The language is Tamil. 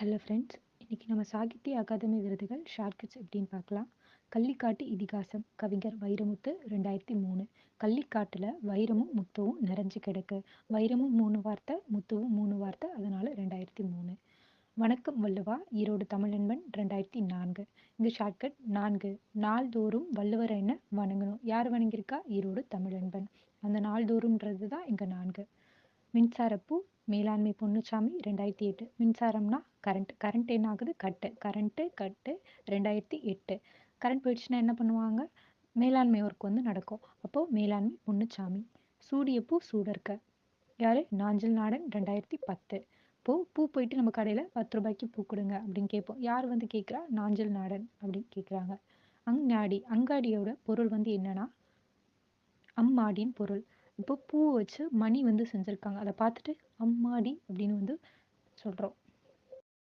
ஹலோ ஃப்ரெண்ட்ஸ் இன்னைக்கு நம்ம சாகித்ய அகாதமி விருதுகள் ஷார்ட்கட்ஸ் எப்படின்னு பார்க்கலாம். கள்ளிக்காட்டு இதிகாசம் கவிஞர் வைரமுத்து ரெண்டாயிரத்தி மூணு. கள்ளிக்காட்டில் வைரமும் முத்துவும் நிறைஞ்சு கிடக்கு. வைரமும் மூணு வார்த்தை முத்துவும் மூணு வார்த்தை அதனால் ரெண்டாயிரத்தி மூணு. வணக்கம் வள்ளுவா ஈரோடு தமிழன்பன் ரெண்டாயிரத்தி நான்கு. இந்த ஷார்ட்கட் நான்கு. நாள்தோறும் வள்ளுவரை என்ன வணங்கணும்? யார் வணங்கியிருக்கா? ஈரோடு தமிழன்பன் அந்த நாள்தோறும்ன்றது தான் இங்கே நான்கு. மின்சாரப்பூ மேலாண்மை பொன்னுச்சாமி ரெண்டாயிரத்தி எட்டு. மின்சாரம்னா கரண்ட் கரண்ட் என்ன ஆகுது? கட்டு. Current cut. ரெண்டாயிரத்தி எட்டு. கரண்ட் போயிடுச்சுன்னா என்ன பண்ணுவாங்க? மேலாண்மை ஒர்க் வந்து நடக்கும். அப்போது மேலாண்மை பொன்னுச்சாமி. சூடியப்பூ சூடர்க்க யார்? நாஞ்சல் நாடன் ரெண்டாயிரத்தி பத்து. இப்போது பூ போயிட்டு நம்ம கடையில் பத்து ரூபாய்க்கு பூ கொடுங்க அப்படின்னு கேட்போம். யார் வந்து கேட்குறா? நாஞ்சல் நாடன் அப்படின்னு கேட்குறாங்க. அங்காடி. அங்காடியோட பொருள் வந்து என்னன்னா? அம்மாடின் பொருள். இப்போ பூ வச்சு மணி வந்து செஞ்சுருக்காங்க. அதை பார்த்துட்டு அம்மாடி அப்படின்னு வந்து சொல்கிறோம்